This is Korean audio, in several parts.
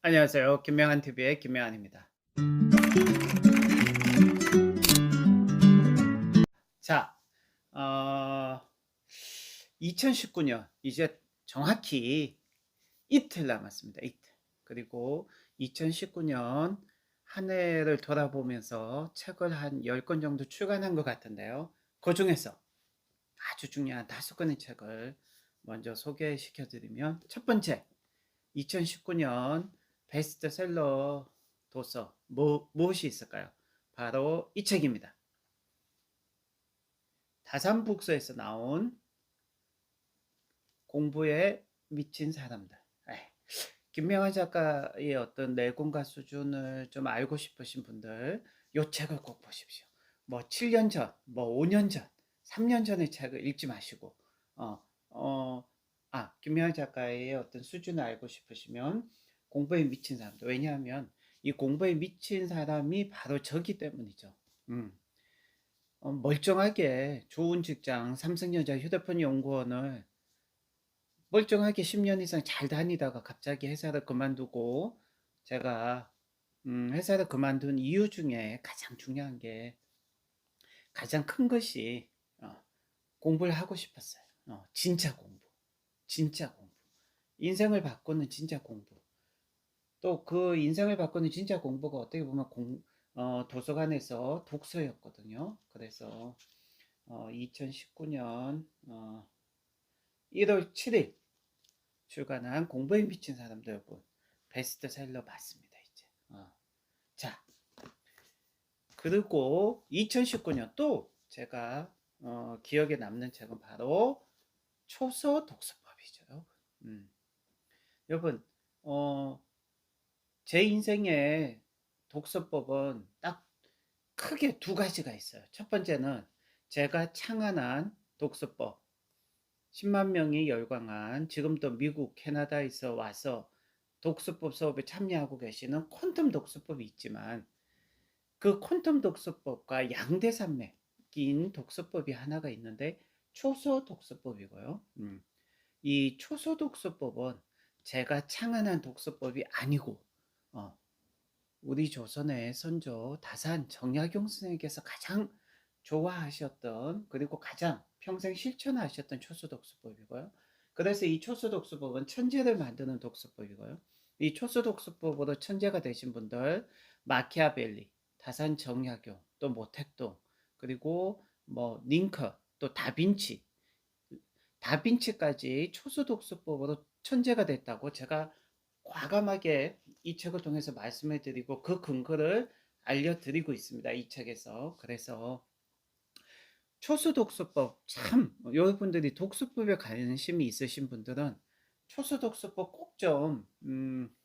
안녕하세요. 김명한 TV의 김명한입니다. 자, 어, 2019년 이제 정확히 이틀 남았습니다. 이틀. 그리고 2019년 한 해를 돌아보면서 책을 한 10권 정도 출간한 것 같은데요. 그 중에서 아주 중요한 다섯 권의 책을 먼저 소개시켜 드리면 첫 번째 2019년 베스트셀러 도서 뭐, 무엇이 있을까요? 바로 이 책입니다. 다산북서에서 나온 공부에 미친 사람들. 김명환 작가의 어떤 내공과 수준을 좀 알고 싶으신 분들 이 책을 꼭 보십시오. 뭐 7년 전, 뭐 5년 전, 3년 전의 책을 읽지 마시고 어, 어, 아, 김명환 작가의 어떤 수준을 알고 싶으시면 공부에 미친 사람들. 왜냐하면 이 공부에 미친 사람이 바로 저기 때문이죠. 음. 어, 멀쩡하게 좋은 직장, 삼성전자 휴대폰 연구원을 멀쩡하게 10년 이상 잘 다니다가 갑자기 회사를 그만두고 제가 음, 회사를 그만둔 이유 중에 가장 중요한 게 가장 큰 것이 어, 공부를 하고 싶었어요. 어, 진짜 공부. 진짜 공부. 인생을 바꾸는 진짜 공부. 또 그 인생을 바꾸는 진짜 공부가 어떻게 보면 공, 어, 도서관에서 독서였거든요. 그래서 어, 2019년 어, 1월 7일 출간한 공부에 미친 사람들 여러분 베스트셀러 맞습니다 이제. 어. 자 그리고 2019년 또 제가 어, 기억에 남는 책은 바로 초서 독서법이죠. 음. 여러분 어, 제 인생에 독서법은 딱 크게 두 가지가 있어요. 첫 번째는 제가 창안한 독서법. 10만 명이 열광한 지금도 미국, 캐나다에서 와서 독서법 수업에 참여하고 계시는 퀀텀 독서법이 있지만 그 퀀텀 독서법과 양대산맥인 독서법이 하나가 있는데 초소 독서법이고요. 음. 이 초소 독서법은 제가 창안한 독서법이 아니고 어, 우리 조선의 선조 다산 정약용 선생님께서 가장 좋아하셨던 그리고 가장 평생 실천하셨던 초수독수법이고요. 그래서 이 초수독수법은 천재를 만드는 독서법이고요. 이 초수독수법으로 천재가 되신 분들 마키아벨리, 다산 정약용, 또 모택동, 그리고 뭐 링커, 또 다빈치, 다빈치까지 초수독수법으로 천재가 됐다고 제가 과감하게 이 책을 통해서 말씀해 드리고 그 근거를 알려드리고 있습니다. 이 책에서. 그래서 초수 독서법 참 여러분들이 독서법에 관심이 있으신 분들은 초수 독서법 꼭좀 음,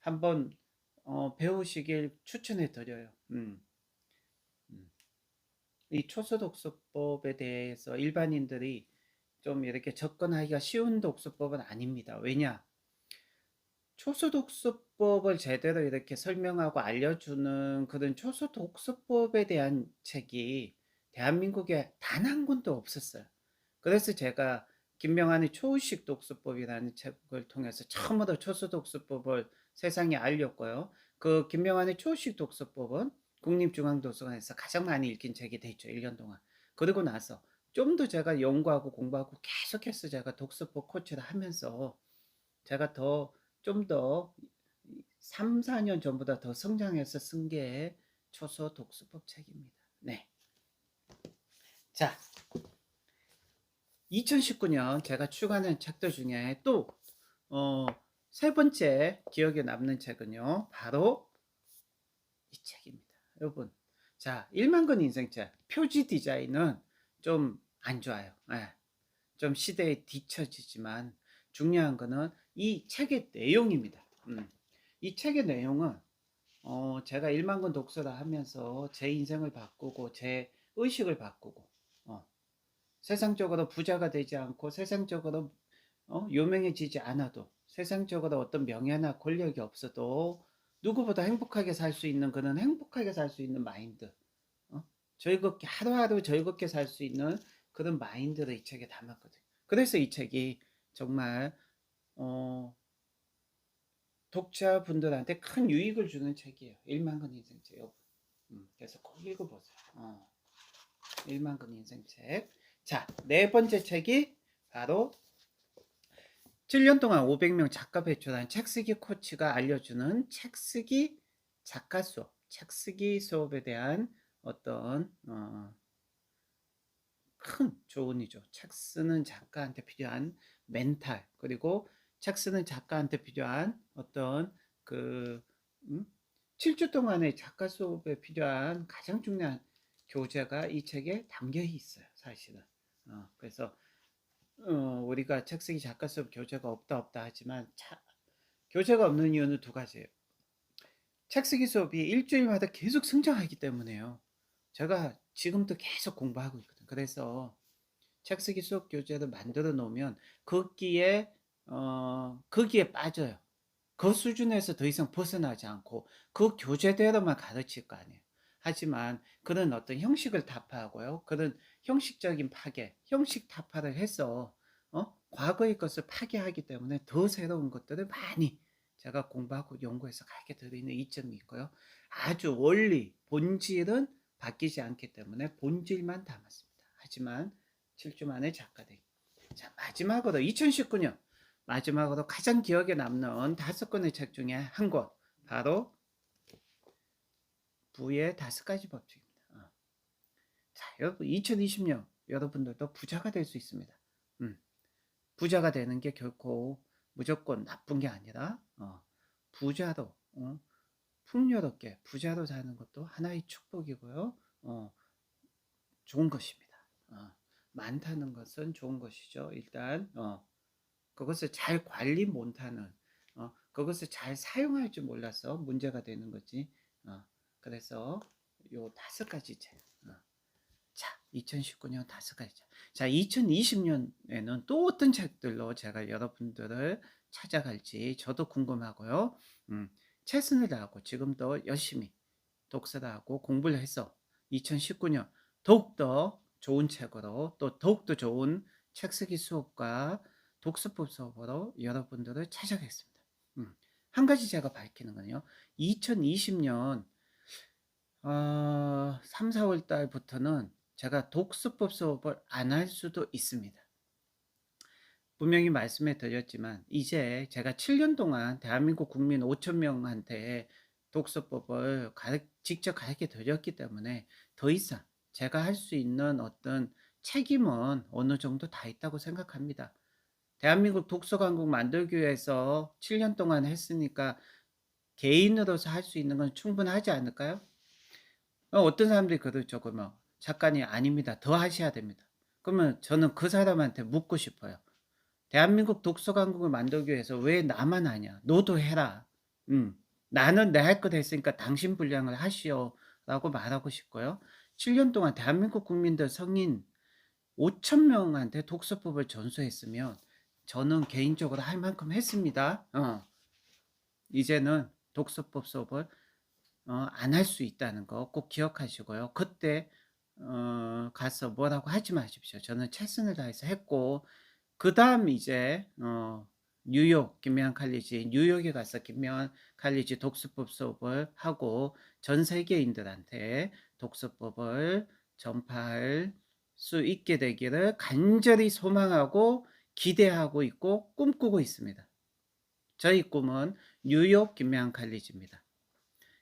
한번 어, 배우시길 추천해 드려요. 음. 음. 이 초수 독서법에 대해서 일반인들이 좀 이렇게 접근하기가 쉬운 독서법은 아닙니다. 왜냐? 초수독서법을 제대로 이렇게 설명하고 알려주는 그런 초수독서법에 대한 책이 대한민국에 단 한 권도 없었어요. 그래서 제가 김명한의 초의식 독서법이라는 책을 통해서 처음으로 초수독서법을 세상에 알렸고요. 그 김명한의 초의식 독서법은 국립중앙도서관에서 가장 많이 읽힌 책이 됐죠. 1년 동안. 그리고 나서 좀 더 제가 연구하고 공부하고 계속해서 제가 독서법 코치를 하면서 제가 더 좀 더 3, 4년 전보다 더 성장해서 쓴 게 초소 독서법 책입니다. 네. 자, 2019년 제가 출간한 책들 중에 또, 어, 세 번째 기억에 남는 책은요, 바로 이 책입니다. 여러분. 자, 1만 권 인생책. 표지 디자인은 좀 안 좋아요. 네. 좀 시대에 뒤처지지만 중요한 거는 이 책의 내용입니다. 음. 이 책의 내용은 어, 제가 1만 권 독서를 하면서 제 인생을 바꾸고 제 의식을 바꾸고 어, 세상적으로 부자가 되지 않고 세상적으로 어, 유명해지지 않아도 세상적으로 어떤 명예나 권력이 없어도 누구보다 행복하게 살 수 있는 그런 행복하게 살 수 있는 마인드 어? 즐겁게 하루하루 즐겁게 살 수 있는 그런 마인드를 이 책에 담았거든요. 그래서 이 책이 정말 어, 독자분들한테 큰 유익을 주는 책이에요. 일만근 인생책. 여러분. 음, 그래서 꼭 읽어보세요. 어. 일만근 인생책. 자, 네 번째 책이 바로 7년 동안 500명 작가 배출한 책쓰기 코치가 알려주는 책쓰기 작가 수업, 책쓰기 수업에 대한 어떤 어, 큰 조언이죠. 책 쓰는 작가한테 필요한 멘탈 그리고 책 쓰는 작가한테 필요한 어떤 그 음? 7주 동안의 작가 수업에 필요한 가장 중요한 교재가 이 책에 담겨 있어요. 사실은. 어, 그래서 어, 우리가 책 쓰기 작가 수업 교재가 없다 없다 하지만 차, 교재가 없는 이유는 두 가지예요. 책 쓰기 수업이 일주일마다 계속 성장하기 때문에요. 제가 지금도 계속 공부하고 있거든요. 그래서 책 쓰기 수업 교재를 만들어 놓으면 거기에 어, 거기에 빠져요. 그 수준에서 더 이상 벗어나지 않고 그 교재대로만 가르칠 거 아니에요. 하지만 그런 어떤 형식을 타파하고요. 그런 형식적인 파괴, 형식 타파를 해서 어? 과거의 것을 파괴하기 때문에 더 새로운 것들을 많이 제가 공부하고 연구해서 가르쳐 드리는 이점이 있고요. 아주 원리, 본질은 바뀌지 않기 때문에 본질만 담았습니다. 하지만 7주 만에 작가되기. 자, 마지막으로 2019년 마지막으로 가장 기억에 남는 다섯 권의 책 중에 한 권. 바로 부의 다섯 가지 법칙입니다. 어. 자, 여러분 2020년 여러분들도 부자가 될 수 있습니다. 음. 부자가 되는 게 결코 무조건 나쁜 게 아니라 어, 부자도 어, 풍요롭게 부자로 사는 것도 하나의 축복이고요. 어, 좋은 것입니다. 어, 많다는 것은 좋은 것이죠. 일단 어, 그것을 잘 관리 못하는 어, 그것을 잘 사용할 줄 몰라서 문제가 되는 거지. 어, 그래서 요 다섯 가지 책. 어. 자, 2019년 다섯 가지 책. 자, 2020년에는 또 어떤 책들로 제가 여러분들을 찾아갈지 저도 궁금하고요. 음, 최선을 다하고 지금도 열심히 독서를 하고 공부를 해서 2019년 더욱더 좋은 책으로 또 더욱더 좋은 책 쓰기 수업과 독서법 수업으로 여러분들을 찾아가겠습니다. 음, 한 가지 제가 밝히는 건요. 2020년 어, 3, 4월 달부터는 제가 독서법 수업을 안 할 수도 있습니다. 분명히 말씀해 드렸지만 이제 제가 7년 동안 대한민국 국민 5천 명한테 독서법을 가르, 직접 가르쳐 드렸기 때문에 더 이상 제가 할 수 있는 어떤 책임은 어느 정도 다 있다고 생각합니다. 대한민국 독서강국 만들기 위해서 7년 동안 했으니까 개인으로서 할 수 있는 건 충분하지 않을까요? 어, 어떤 사람들이 그러죠. 그러면 작가님 아닙니다. 더 하셔야 됩니다. 그러면 저는 그 사람한테 묻고 싶어요. 대한민국 독서강국을 만들기 위해서 왜 나만 하냐? 너도 해라. 음, 나는 내 할 것 했으니까 당신 분량을 하시오. 라고 말하고 싶고요. 7년 동안 대한민국 국민들 성인 5천 명한테 독서법을 전수했으면 저는 개인적으로 할 만큼 했습니다. 어. 이제는 독서법 수업을 어, 안 할 수 있다는 거 꼭 기억하시고요. 그때 어, 가서 뭐라고 하지 마십시오. 저는 최선을 다해서 했고 그 다음 이제 어, 뉴욕 김명한 칼리지 뉴욕에 가서 김명한 칼리지 독서법 수업을 하고 전 세계인들한테 독서법을 전파할 수 있게 되기를 간절히 소망하고 기대하고 있고 꿈꾸고 있습니다. 저희 꿈은 뉴욕 김명한 칼리지입니다.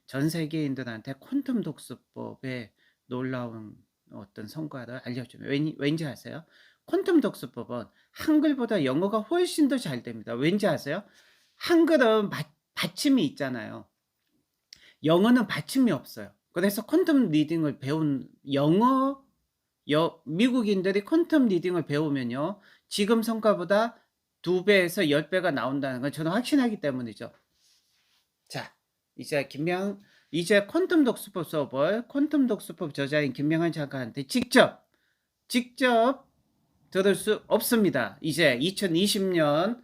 전 세계인들한테 퀀텀 독서법의 놀라운 어떤 성과를 알려주면 왠, 왠지 아세요? 퀀텀 독서법은 한글보다 영어가 훨씬 더 잘 됩니다. 왠지 아세요? 한글은 바, 받침이 있잖아요. 영어는 받침이 없어요. 그래서 퀀텀 리딩을 배운 영어 여, 미국인들이 퀀텀 리딩을 배우면요. 지금 성과보다 두 배에서 열 배가 나온다는 걸 저는 확신하기 때문이죠. 자, 이제 김명 이제 퀀텀 독서법 수업을 퀀텀 독서법 저자인 김명한 작가한테 직접 직접 들을 수 없습니다. 이제 2020년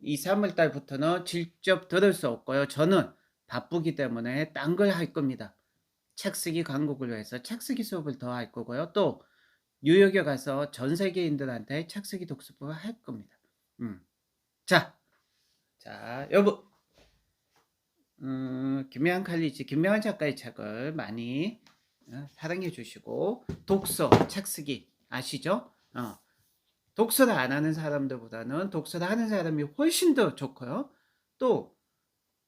이 3월 달부터는 직접 들을 수 없고요. 저는 바쁘기 때문에 딴 걸 할 겁니다. 책 쓰기 강국을 위해서 책 쓰기 수업을 더 할 거고요. 또 뉴욕에 가서 전 세계인들한테 책 쓰기 독서법을 할 겁니다. 음. 자, 자, 여보. 음, 김명한 칼리지, 김명한 작가의 책을 많이 어, 사랑해 주시고 독서, 책 쓰기 아시죠? 어, 독서를 안 하는 사람들보다는 독서를 하는 사람이 훨씬 더 좋고요. 또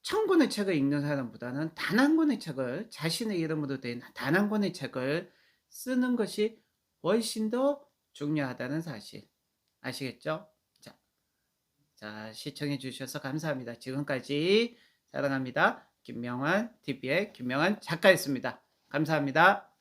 천 권의 책을 읽는 사람보다는 단 한 권의 책을 자신의 이름으로 된 단 한 권의 책을 쓰는 것이 훨씬 더 중요하다는 사실 아시겠죠? 자, 자 시청해 주셔서 감사합니다. 지금까지 사랑합니다. 김명환 TV의 김명환 작가였습니다. 감사합니다.